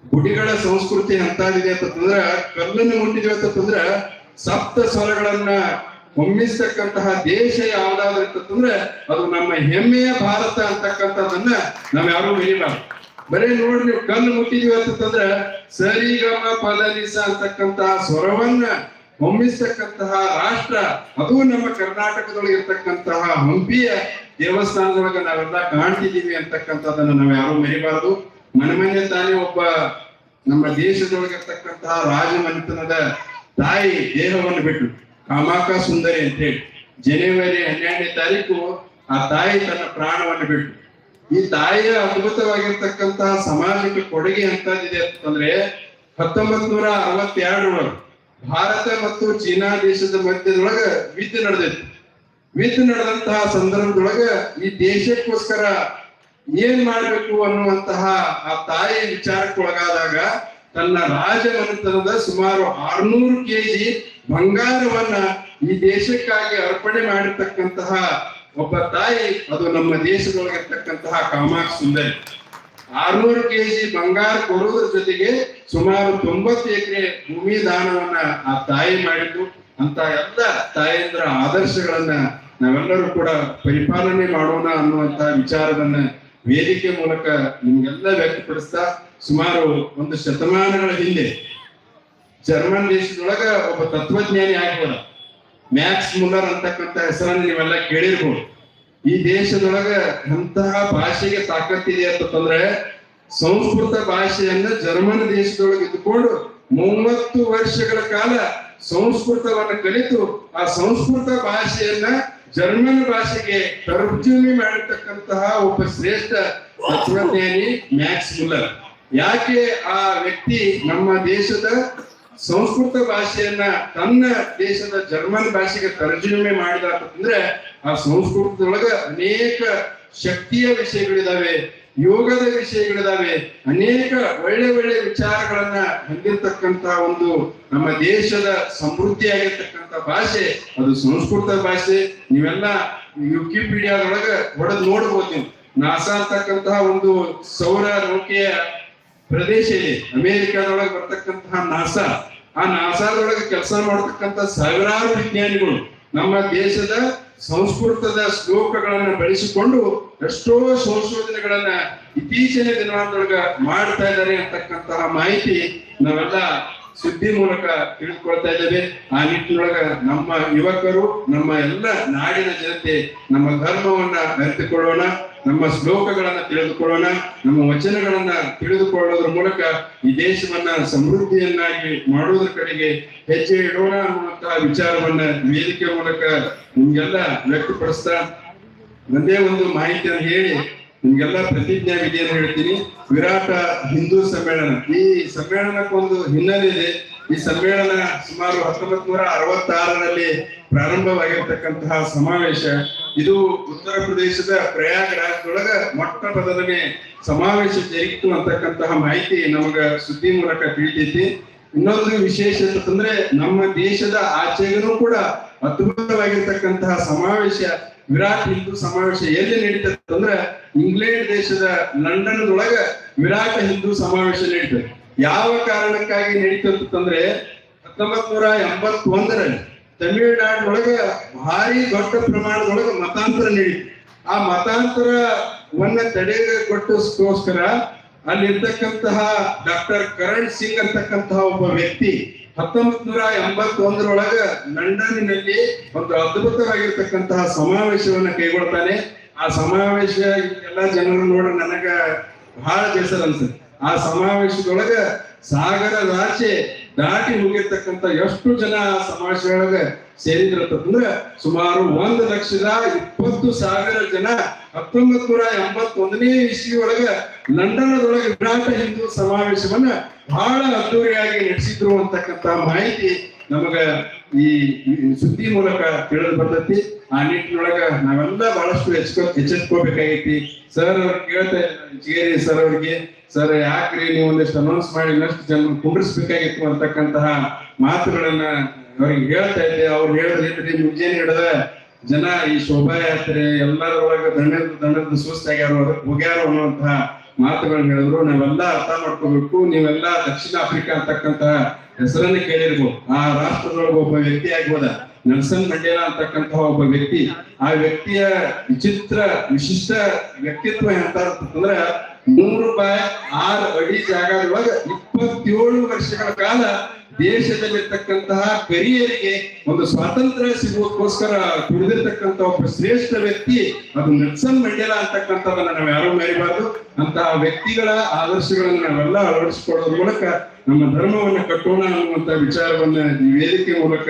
ಗುಡಿಗಳ ಸಂಸ್ಕೃತಿ ಎಂತಾಗಿದೆ ಅಂತಂದ್ರ ಕಲ್ಲನ್ನು ಮುಟ್ಟಿದ್ವಿ ಅಂತಂದ್ರ ಸಪ್ತ ಸ್ವರಗಳನ್ನ ಹೊಮ್ಮಿಸ್ತಕ್ಕಂತಹ ದೇಶ ಯಾವ್ದಾದ್ರು ಅಂತಂದ್ರೆ ಅದು ನಮ್ಮ ಹೆಮ್ಮೆಯ ಭಾರತ ಅಂತಕ್ಕಂಥದ್ದನ್ನ ನಾವ್ ಯಾರು ಬೆಳಿಬಾರ್ದು ಬರೀ ನೋಡ್ರಿ ನೀವು ಕಣ್ಣು ಮುಟ್ಟಿದ್ವಿ ಅಂತಂದ್ರೆ ಸರಿಗಮ ಪದನಿಸ ಅಂತಕ್ಕಂತಹ ಸ್ವರವನ್ನ ಹೊಮ್ಮಿಸ್ತಕ್ಕಂತಹ ರಾಷ್ಟ್ರ, ಅದು ನಮ್ಮ ಕರ್ನಾಟಕದೊಳಗೆ ಇರ್ತಕ್ಕಂತಹ ಹಂಪಿಯ ದೇವಸ್ಥಾನದೊಳಗೆ ನಾವೆಲ್ಲ ಕಾಣ್ತಿದ್ದೀವಿ ಅಂತಕ್ಕಂಥದ್ದನ್ನ ನಾವು ಯಾರು ಮರಿಬಾರದು. ಮನೆ ಮನೆ ತಾನೇ ಒಬ್ಬ ನಮ್ಮ ದೇಶದೊಳಗಿರ್ತಕ್ಕಂತಹ ರಾಜಮನೆತನದ ತಾಯಿ ದೇಹವನ್ನು ಬಿಟ್ಟು ಕಾಮಾಕ ಸುಂದರಿ ಅಂತ ಹೇಳಿ. ಜನವರಿ ಹನ್ನೆರಡನೇ ತಾರೀಕು ಆ ತಾಯಿ ತನ್ನ ಪ್ರಾಣವನ್ನು ಬಿಟ್ಟು ಈ ತಾಯಿಯ ಅದ್ಭುತವಾಗಿರ್ತಕ್ಕಂತಹ ಸಮಾಜಕ್ಕೆ ಕೊಡುಗೆ ಅಂತಂದಿದೆ ಅಂತಂದ್ರೆ ಹತ್ತೊಂಬತ್ ನೂರ ಅರವತ್ತೆರಡರೊಳಗೆ ಭಾರತ ಮತ್ತು ಚೀನಾ ದೇಶದ ಮಧ್ಯದೊಳಗ ಯುದ್ಧ ನಡೆದಿತ್ತು ಯುದ್ಧ ನಡೆದಂತಹ ಸಂದರ್ಭದೊಳಗ ಈ ದೇಶಕ್ಕೋಸ್ಕರ ಏನ್ ಮಾಡ್ಬೇಕು ಅನ್ನುವಂತಹ ಆ ತಾಯಿ ವಿಚಾರಕ್ಕೊಳಗಾದಾಗ ತನ್ನ ರಾಜಮನೆತನದ ಸುಮಾರು ಆರ್ನೂರು ಕೆಜಿ ಬಂಗಾರವನ್ನ ಈ ದೇಶಕ್ಕಾಗಿ ಅರ್ಪಣೆ ಮಾಡಿರ್ತಕ್ಕಂತಹ ಒಬ್ಬ ತಾಯಿ, ಅದು ನಮ್ಮ ದೇಶದೊಳಗಿರ್ತಕ್ಕಂತಹ ಕಾಮಾಕ್ಷ ಸುಂದರಿ. ಆರ್ನೂರು ಕೆಜಿ ಬಂಗಾರ ಕೊಡುವುದರ ಜೊತೆಗೆ ಸುಮಾರು ತೊಂಬತ್ತು ಎಕರೆ ಭೂಮಿ ದಾನವನ್ನ ಆ ತಾಯಿ ಮಾಡಿದ್ದು. ಅಂತ ಎಲ್ಲ ತಾಯಂದ್ರ ಆದರ್ಶಗಳನ್ನ ನಾವೆಲ್ಲರೂ ಕೂಡ ಪರಿಪಾಲನೆ ಮಾಡೋಣ ಅನ್ನುವಂತ ವಿಚಾರವನ್ನ ವೇದಿಕೆ ಮೂಲಕ ನಿಮ್ಗೆಲ್ಲ ವ್ಯಕ್ತಪಡಿಸ್ತಾ ಸುಮಾರು ಒಂದು ಶತಮಾನಗಳ ಹಿಂದೆ ಜರ್ಮನ್ ದೇಶದೊಳಗ ಒಬ್ಬ ತತ್ವಜ್ಞಾನಿ ಆಗ್ಬೋದ. ಮ್ಯಾಕ್ಸ್ ಮುಲ್ಲರ್ ಅಂತಕ್ಕಂಥ ಹೆಸರನ್ನು ನೀವೆಲ್ಲ ಕೇಳಿರ್ಬೋದು. ಈ ದೇಶದೊಳಗ ಅಂತಹ ಭಾಷೆಗೆ ತಾಕತ್ತಿದೆ ಅಂತಂದ್ರೆ ಸಂಸ್ಕೃತ ಭಾಷೆಯನ್ನ ಜರ್ಮನ್ ದೇಶದೊಳಗೆ ಇದ್ದುಕೊಂಡು ಮೂವತ್ತು ವರ್ಷಗಳ ಕಾಲ ಸಂಸ್ಕೃತವನ್ನ ಕಲಿತು, ಆ ಸಂಸ್ಕೃತ ಭಾಷೆಯನ್ನ ಜರ್ಮನ್ ಭಾಷೆಗೆ ತರ್ಜುಮೆ ಮಾಡಿರ್ತಕ್ಕಂತಹ ಒಬ್ಬ ಶ್ರೇಷ್ಠ ತತ್ವಜ್ಞಾನಿ ಮ್ಯಾಕ್ಸ್ ಮುಲ್ಲರ್. ಯಾಕೆ ಆ ವ್ಯಕ್ತಿ ನಮ್ಮ ದೇಶದ ಸಂಸ್ಕೃತ ಭಾಷೆಯನ್ನ ತನ್ನ ದೇಶದ ಜರ್ಮನ್ ಭಾಷೆಗೆ ತರ್ಜುಮೆ ಮಾಡಿದ ಅಂತಂದ್ರೆ ಆ ಸಂಸ್ಕೃತದೊಳಗ ಅನೇಕ ಶಕ್ತಿಯ ವಿಷಯಗಳಿದಾವೆ, ಯೋಗದ ವಿಷಯಗಳಿದಾವೆ, ಅನೇಕ ಒಳ್ಳೆ ಒಳ್ಳೆ ವಿಚಾರಗಳನ್ನ ಹೊಂದಿರತಕ್ಕಂತ ಒಂದು ನಮ್ಮ ದೇಶದ ಸಮೃದ್ಧಿಯಾಗಿರ್ತಕ್ಕಂಥ ಭಾಷೆ, ಅದು ಸಂಸ್ಕೃತ ಭಾಷೆ. ನೀವೆಲ್ಲ ವಿಕಿಪೀಡಿಯಾದೊಳಗ ಹೊಡೆದ್ ನೋಡ್ಬೋದು ನೀವು. ನಾಸಾ ಅಂತಕ್ಕಂತಹ ಒಂದು ಸೌರ ನೌಕೆಯ ಪ್ರದೇಶ ಇದೆ. ಅಮೆರಿಕಾದೊಳಗೆ ಬರ್ತಕ್ಕಂತಹ ನಾಸಾ, ಆ ನಾಸಾದೊಳಗೆ ಕೆಲಸ ಮಾಡತಕ್ಕಂತ ಸಾವಿರಾರು ವಿಜ್ಞಾನಿಗಳು ನಮ್ಮ ದೇಶದ ಸಂಸ್ಕೃತದ ಶ್ಲೋಕಗಳನ್ನ ಬಳಸಿಕೊಂಡು ಎಷ್ಟೋ ಸಂಶೋಧನೆಗಳನ್ನ ಇತ್ತೀಚಿನ ದಿನಗಳೊಳಗ ಮಾಡ್ತಾ ಇದ್ದಾರೆ ಅಂತಕ್ಕಂತಹ ಮಾಹಿತಿ ನಾವೆಲ್ಲ ಸುದ್ದಿ ಮೂಲಕ ತಿಳಿದುಕೊಳ್ತಾ ಇದ್ದೇವೆ. ಆ ನಿಟ್ಟಿನೊಳಗ ನಮ್ಮ ಯುವಕರು, ನಮ್ಮ ಎಲ್ಲ ನಾಡಿನ ಜನತೆ ನಮ್ಮ ಧರ್ಮವನ್ನ ಅರಿತುಕೊಳ್ಳೋಣ. ನಮ್ಮ ಶ್ಲೋಕಗಳನ್ನ ತಿಳಿದುಕೊಳ್ಳೋಣ, ನಮ್ಮ ವಚನಗಳನ್ನ ತಿಳಿದುಕೊಳ್ಳೋದ್ರ ಮೂಲಕ ಈ ದೇಶವನ್ನ ಸಮೃದ್ಧಿಯನ್ನಾಗಿ ಮಾಡುವುದರ ಕಡೆಗೆ ಹೆಜ್ಜೆ ಇಡೋಣ ಅನ್ನುವಂತಹ ವಿಚಾರವನ್ನ ವೇದಿಕೆ ಮೂಲಕ ನಿಮ್ಗೆಲ್ಲ ವ್ಯಕ್ತಪಡಿಸ್ತಾ ಒಂದೇ ಒಂದು ಮಾಹಿತಿಯನ್ನು ಹೇಳಿ ನಿಮ್ಗೆಲ್ಲ ಪ್ರತಿಜ್ಞಾ ಅಂತ ಹೇಳ್ತೀನಿ. ವಿರಾಟ ಹಿಂದೂ ಸಮ್ಮೇಳನ. ಈ ಸಮ್ಮೇಳನಕ್ಕೊಂದು ಹಿನ್ನೆಲೆ ಇದೆ. ಈ ಸಮ್ಮೇಳನ ಸುಮಾರು ಹತ್ತೊಂಬತ್ ನೂರ ಅರವತ್ತಾರರಲ್ಲಿ ಪ್ರಾರಂಭವಾಗಿರ್ತಕ್ಕಂತಹ ಸಮಾವೇಶ. ಇದು ಉತ್ತರ ಪ್ರದೇಶದ ಪ್ರಯಾಗರಾಜದೊಳಗ ಮೊಟ್ಟ ಮೊದಲನೇ ಸಮಾವೇಶ ಜರುಗಿತು ಅಂತಕ್ಕಂತಹ ಮಾಹಿತಿ ನಮಗ ಸುದ್ದಿ ಮೂಲಕ ತಿಳಿತೈತಿ. ಇನ್ನೊಂದು ವಿಶೇಷ ಅಂತಂದ್ರೆ ನಮ್ಮ ದೇಶದ ಆಚೆಗೂ ಕೂಡ ಅದ್ಭುತವಾಗಿರ್ತಕ್ಕಂತಹ ಸಮಾವೇಶ, ವಿರಾಟ್ ಹಿಂದೂ ಸಮಾವೇಶ ಎಲ್ಲಿ ನಡೀತದೆ ಅಂದ್ರೆ ಇಂಗ್ಲೆಂಡ್ ದೇಶದ ಲಂಡನ್ ಒಳಗ ವಿರಾಟ್ ಹಿಂದೂ ಸಮಾವೇಶ ನಡೀತದೆ. ಯಾವ ಕಾರಣಕ್ಕಾಗಿ ನಡೀತಂತಂದ್ರೆ ಹತ್ತೊಂಬತ್ ನೂರ ಎಂಬತ್ತೊಂದರಲ್ಲಿ ತಮಿಳುನಾಡಿನೊಳಗ ಭಾರಿ ದೊಡ್ಡ ಪ್ರಮಾಣದೊಳಗ ಮತಾಂತರ ನಡೀತು. ಆ ಮತಾಂತರವನ್ನ ತಡೆಗಟ್ಟೋಸ್ಕರ ಅಲ್ಲಿರ್ತಕ್ಕಂತಹ ಡಾಕ್ಟರ್ ಕರಣ್ ಸಿಂಗ್ ಅಂತಕ್ಕಂತಹ ಒಬ್ಬ ವ್ಯಕ್ತಿ ಹತ್ತೊಂಬತ್ ನೂರ ಎಂಬತ್ತೊಂದರೊಳಗ ಲಂಡನ್ನಲ್ಲಿ ಒಂದು ಅದ್ಭುತವಾಗಿರ್ತಕ್ಕಂತಹ ಸಮಾವೇಶವನ್ನ ಕೈಗೊಳ್ತಾನೆ. ಆ ಸಮಾವೇಶ ಎಲ್ಲ ಜನರು ನೋಡ ನನಗ ಬಹಳ ಬೇಸರ ಅನ್ಸುತ್ತೆ. ಆ ಸಮಾವೇಶದೊಳಗ ರಾಶಿ ದಾಟಿ ಹೋಗಿರ್ತಕ್ಕಂಥ ಎಷ್ಟು ಜನ ಆ ಸಮಾವೇಶದೊಳಗ ಸೇರಿದ್ರಂತಂದ್ರ ಸುಮಾರು ಒಂದು ಲಕ್ಷದ ಇಪ್ಪತ್ತು ಸಾವಿರ ಜನ, ಹತ್ತೊಂಬತ್ ನೂರ ಎಂಬತ್ತೊಂದನೇ ಇಸ್ವಿ ಒಳಗ ಲಂಡನ್ದೊಳಗೆ ವಿರಾಟ ಹಿಂದೂ ಸಮಾವೇಶವನ್ನ ಬಹಳ ಅದ್ದೂರಿಯಾಗಿ ನಡೆಸಿದ್ರು ಅಂತಕ್ಕಂತ ಮಾಹಿತಿ ನಮಗ ಈ ಸುದ್ದಿ ಮೂಲಕ ತಿಳಿದು ಬರ್ತೈತಿ ಆ ನಿಟ್ಟಿನೊಳಗ ನಾವೆಲ್ಲ ಬಹಳಷ್ಟು ಎಚ್ಚೆತ್ಕೊ ಎಚ್ಚೆತ್ಕೋಬೇಕಾಗೈತಿ. ಸರ್ ಅವ್ರಿಗೆ ಕೇಳ್ತಾ ಜಿಗೇರಿ ಸರ್ ಅವ್ರಿಗೆ. ಸರ್, ಯಾಕ್ರಿ ನೀವು ಒಂದಿಷ್ಟು ಅನೌನ್ಸ್ ಮಾಡಿ ಇನ್ನಷ್ಟು ಜನ ಕುಂಡ್ರಿಸ್ಬೇಕಾಗಿತ್ತು ಅಂತಕ್ಕಂತಹ ಮಾತುಗಳನ್ನ ಅವ್ರಿಗೆ ಹೇಳ್ತಾ ಇದ್ದೆ. ಅವ್ರು ಹೇಳಿದ್ರೆ ಮುಂಜಾನೆ ಹಿಡಿದ ಜನ ಈ ಶೋಭಾಯಾತ್ರೆ ಎಲ್ಲರೊಳಗೆ ದಂಡದ ದಂಡದ ಅದಕ್ಕೆ ಹೋಗ್ಯಾರ ಅನ್ನುವಂತಹ ಮಾತುಗಳನ್ನ ಹೇಳಿದ್ರು. ನಾವೆಲ್ಲ ಅರ್ಥ ಮಾಡ್ಕೋಬೇಕು. ನೀವೆಲ್ಲ ದಕ್ಷಿಣ ಆಫ್ರಿಕಾ ಅಂತಕ್ಕಂತಹ ಹೆಸರನ್ನ ಕೇಳಿರ್ಬೋದು. ಆ ರಾಷ್ಟ್ರದೊಳಗೆ ಒಬ್ಬ ವ್ಯಕ್ತಿ ಆಗ್ಬೋದ? ನೆಲ್ಸನ್ ಮಂಡೇಲಾ ಅಂತಕ್ಕಂತಹ ಒಬ್ಬ ವ್ಯಕ್ತಿ, ಆ ವ್ಯಕ್ತಿಯ ವಿಚಿತ್ರ, ವಿಶಿಷ್ಟ ವ್ಯಕ್ತಿತ್ವ ಅಂತಂದ್ರ ಮೂರು ಬಾಯ್ ಆರು ಅಡಿ ಜಾಗದೊಳಗ ಇಪ್ಪತ್ತೇಳು ವರ್ಷಗಳ ಕಾಲ ದೇಶದಲ್ಲಿರ್ತಕ್ಕಂತಹ ಕರಿಯರಿಗೆ ಒಂದು ಸ್ವಾತಂತ್ರ್ಯ ಸಿಗುವುದಕ್ಕೋಸ್ಕರ ದುಡಿದಿರ್ತಕ್ಕಂತ ಒಬ್ಬ ಶ್ರೇಷ್ಠ ವ್ಯಕ್ತಿ, ಅದು ನೆಲ್ಸನ್ ಮಂಡೇಲಾ ಅಂತಕ್ಕಂಥದ್ದನ್ನ ನಾವು ಯಾರು ಮರಿಬಾರ್ದು. ಅಂತಹ ವ್ಯಕ್ತಿಗಳ ಆದರ್ಶಗಳನ್ನ ನಾವೆಲ್ಲ ಅಳವಡಿಸಿಕೊಳ್ಳೋದ್ರ ಮೂಲಕ ನಮ್ಮ ಧರ್ಮವನ್ನ ಕಟ್ಟೋಣ ಅನ್ನುವಂತ ವಿಚಾರವನ್ನ ಈ ವೇದಿಕೆ ಮೂಲಕ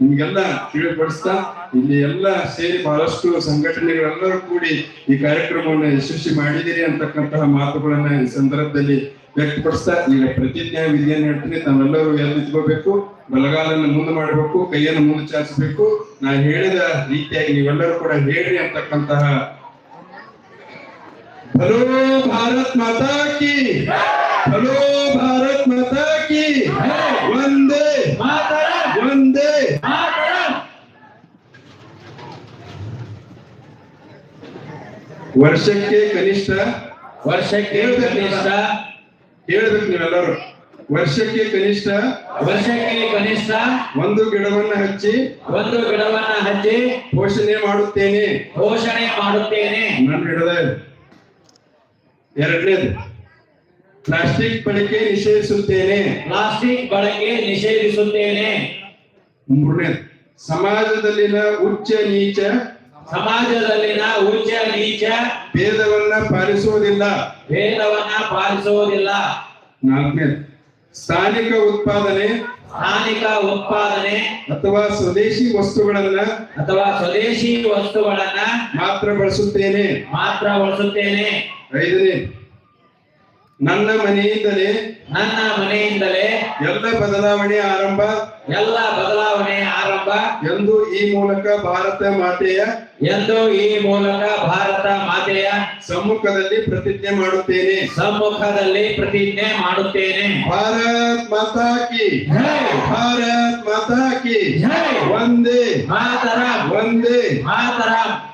ನಿಮ್ಗೆಲ್ಲ ತಿಳಿಪಡಿಸ್ತಾ ಇಲ್ಲಿ ಎಲ್ಲ ಸೇರಿ ಬಹಳಷ್ಟು ಸಂಘಟನೆಗಳೆಲ್ಲರೂ ಕೂಡಿ ಈ ಕಾರ್ಯಕ್ರಮವನ್ನು ಯಶಸ್ವಿ ಮಾಡಿದಿರಿ ಅಂತಕ್ಕಂತಹ ಮಾತುಗಳನ್ನ ಈ ಸಂದರ್ಭದಲ್ಲಿ ವ್ಯಕ್ತಪಡಿಸ್ತಾ ಈಗ ಪ್ರತಿಜ್ಞಾ ವಿದ್ಯೆ ಹೇಳ್ತೀನಿ ತಾವೆಲ್ಲರೂ ಎಲ್ಲಿ ನಿಂತ್ಕೋಬೇಕು, ಬಲಗಾಲನ್ನು ಮುಂದೆ ಮಾಡಬೇಕು, ಕೈಯನ್ನು ಮುಂದೆ ಚಾಚಬೇಕು ನಾ ಹೇಳಿದ ರೀತಿಯಾಗಿ ನೀವೆಲ್ಲರೂ ಕೂಡ ಹೇಳಿ ಅಂತಕ್ಕಂತಹ. ಭಾರತ್ ಮಾತಾ ಕಿ! ಹಲೋ ಭಾರತ್ ಮಾತಾ ಕಿ ಒಂದೇ ಒಂದೇ ವರ್ಷಕ್ಕೆ ಕನಿಷ್ಠ ವರ್ಷಕ್ಕೆ ಕನಿಷ್ಠ ಹೇಳ್ಬೇಕು ನೀವೆಲ್ಲರೂ. ವರ್ಷಕ್ಕೆ ಕನಿಷ್ಠ ವರ್ಷಕ್ಕೆ ಕನಿಷ್ಠ ಒಂದು ಗಿಡವನ್ನ ಹಚ್ಚಿ ಒಂದು ಗಿಡವನ್ನ ಹಚ್ಚಿ ಪೋಷಣೆ ಮಾಡುತ್ತೇನೆ. ಪೋಷಣೆ ಮಾಡುತ್ತೇನೆ. ನನ್ನ ಗಿಡದ ಎರಡನೇದು. ಪ್ಲಾಸ್ಟಿಕ್ ಬಳಕೆ ನಿಷೇಧಿಸುತ್ತೇನೆ. ಪ್ಲಾಸ್ಟಿಕ್ ಬಳಕೆ ನಿಷೇಧಿಸುತ್ತೇನೆ. ಮೂರನೇ ಸಮಾಜದಲ್ಲಿನ ಉಚ್ಚ ನೀಚ ಸಮಾಜದಲ್ಲಿನ ಉಚ್ಚ ನೀಚ ಭೇದವನ್ನ ಪಾಲಿಸುವುದಿಲ್ಲ. ಭೇದವನ್ನ ಪಾಲಿಸುವುದಿಲ್ಲ. ನಾಲ್ಕನೇ ಸ್ಥಾನಿಕ ಉತ್ಪಾದನೆ ಸ್ಥಾನಿಕ ಉತ್ಪಾದನೆ ಅಥವಾ ಸ್ವದೇಶಿ ವಸ್ತುಗಳನ್ನ ಅಥವಾ ಸ್ವದೇಶಿ ವಸ್ತುಗಳನ್ನ ಮಾತ್ರ ಬಳಸುತ್ತೇನೆ. ಮಾತ್ರ ಬಳಸುತ್ತೇನೆ. ಐದನೇ ನನ್ನ ಮನೆಯಿಂದಲೇ ನನ್ನ ಮನೆಯಿಂದಲೇ ಎಲ್ಲ ಬದಲಾವಣೆ ಆರಂಭ. ಎಲ್ಲ ಬದಲಾವಣೆ ಆರಂಭ. ಎಂದು ಈ ಮೂಲಕ ಭಾರತ ಮಾತೆಯ ಎಂದು ಈ ಮೂಲಕ ಭಾರತ ಮಾತೆಯ ಸಮ್ಮುಖದಲ್ಲಿ ಪ್ರತಿಜ್ಞೆ ಮಾಡುತ್ತೇನೆ. ಸಮ್ಮುಖದಲ್ಲಿ ಪ್ರತಿಜ್ಞೆ ಮಾಡುತ್ತೇನೆ. ಭಾರತ್ ಮಾತಾ ಕಿ ಭಾರತ್ ಮಾತಾ ಕಿ ಒಂದೇ ಮಾತರ. ಒಂದೇ ಮಾತರಂ.